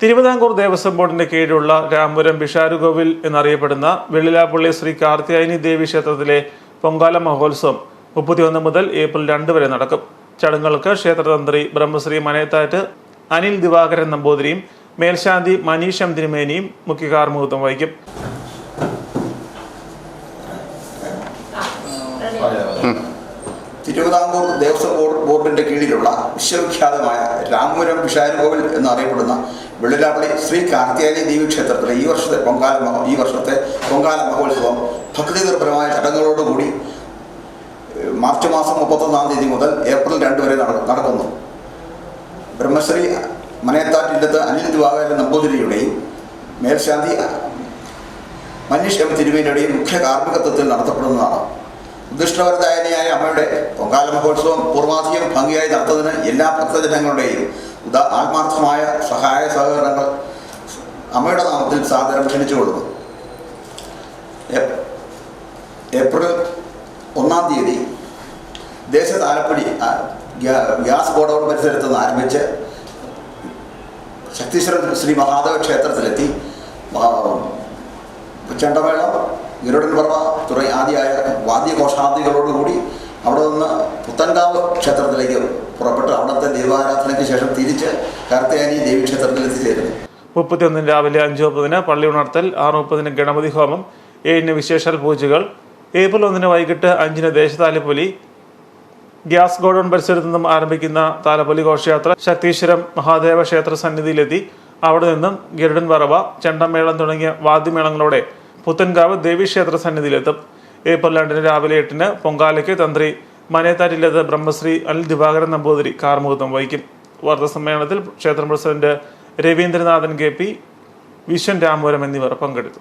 തിരുവിതാംകൂർ ദേവസ്വം ബോർഡിന്റെ കീഴിലുള്ള രാമപുരം ബിഷാരുകോവിൽ എന്നറിയപ്പെടുന്ന വെള്ളിലാപ്പള്ളി ശ്രീ കാർത്തിയായനി ദേവി ക്ഷേത്രത്തിലെ പൊങ്കാല മഹോത്സവം മുപ്പത്തിയൊന്ന് മുതൽ ഏപ്രിൽ രണ്ട് വരെ നടക്കും. ചടങ്ങുകൾക്ക് ക്ഷേത്രതന്ത്രി ബ്രഹ്മശ്രീ മനയത്താറ്റ് അനിൽ ദിവാകരൻ നമ്പൂതിരിയും മേൽശാന്തി മനീഷം തിരുമേനിയും മുഖ്യ വഹിക്കും. തിരുവിതാംകൂർ ദേവസ്വം ബോർഡ് ബോർഡിന്റെ കീഴിലുള്ള വിശ്വവിഖ്യാതമായ രാമപുരം വിഷാരുകോവിൽ എന്നറിയപ്പെടുന്ന വെള്ളിലാപ്പള്ളി ശ്രീ കാർത്തിയാനി ദേവി ക്ഷേത്രത്തിലെ ഈ വർഷത്തെ പൊങ്കാല മഹോ ഈ വർഷത്തെ പൊങ്കാല മഹോത്സവം ഭക്തി നിർഭരമായ ചടങ്ങുകളോടുകൂടി മാർച്ച് മാസം മുപ്പത്തൊന്നാം തീയതി മുതൽ ഏപ്രിൽ രണ്ട് വരെ നടക്കുന്നു. ബ്രഹ്മശ്രീ മനയത്താറ്റിന്റെ അനിൽ ദിവാകരൻ നമ്പൂതിരിയുടെയും മേൽശാന്തി മനീഷ് എം തിരുവേനയുടെയും മുഖ്യ കാർമ്മികത്വത്തിൽ നടത്തപ്പെടുന്നതാണ്. ഉദ്ദിഷ്ടവരദായനിയായ അമ്മയുടെ പൊങ്കാല മഹോത്സവം പൂർവാധികം ഭംഗിയായി നടത്തുന്നതിന് എല്ലാ ഭക്തജനങ്ങളുടെയും ഉദാ ആത്മാർത്ഥമായ സഹായ സഹകരണങ്ങൾ അമ്മയുടെ നാമത്തിൽ സാദരം ക്ഷണിച്ചുകൊള്ളുന്നു കൊടുക്കും ഏപ്രിൽ ഒന്നാം തീയതി ദേശ താലപ്പൊടി ഗ്യാ- ഗ്യാസ് ഗോഡൌൺ പരിസരത്ത് നിന്ന് ആരംഭിച്ച് ശക്തീശ്വരൻ ശ്രീ മഹാദേവ ക്ഷേത്രത്തിലെത്തി. ചെണ്ടമേളം ഗരുഡൻ പറവ തുടങ്ങി ആദ്യമായ വാദ്യഘോഷാദികളോടുകൂടി അവിടെ നിന്ന് പുത്തൻകാവ് ക്ഷേത്രത്തിലേക്ക് പുറപ്പെട്ട് അവിടുത്തെ ദൈവാരാധനയ്ക്ക് ശേഷം തിരിച്ച് കാർത്തിയാനി ദേവി ക്ഷേത്രത്തിൽ എത്തിച്ചേരുന്നു. മുപ്പത്തിയൊന്നിന് രാവിലെ അഞ്ച് മുപ്പതിന് പള്ളി ഉണർത്തൽ ആറ് മുപ്പതിന് ഗണപതി ഹോമം ഏഴിന് വിശേഷാൽ പൂജകൾ ഏപ്രിൽ ഒന്നിന് വൈകിട്ട് അഞ്ചിന് ദേശതാലിപ്പൊലി ഗ്യാസ് ഗോഡൌൺ പരിസരത്ത് നിന്നും ആരംഭിക്കുന്ന താലപ്പൊലി ഘോഷയാത്ര ശക്തീശ്വരം മഹാദേവ ക്ഷേത്ര സന്നിധിയിലെത്തി. അവിടെ നിന്നും ഗരുഡൻ വറവ ചെണ്ടമേളം തുടങ്ങിയ വാദ്യമേളങ്ങളോടെ പുത്തൻകാവ് ദേവീക്ഷേത്ര സന്നിധിയിലെത്തും. ഏപ്രിൽ രണ്ടിന് രാവിലെ എട്ടിന് പൊങ്കാലയ്ക്ക് തന്ത്രി മനേത്താറ്റിലെത്ത ബ്രഹ്മശ്രീ അനിൽ ദിവാകരൻ നമ്പൂതിരി കാർമുഖത്വം വഹിക്കും. വാർത്താ സമ്മേളനത്തിൽ ക്ഷേത്രം president Raveendranathan K P Viswan Ramapuram എന്നിവർ പങ്കെടുത്തു.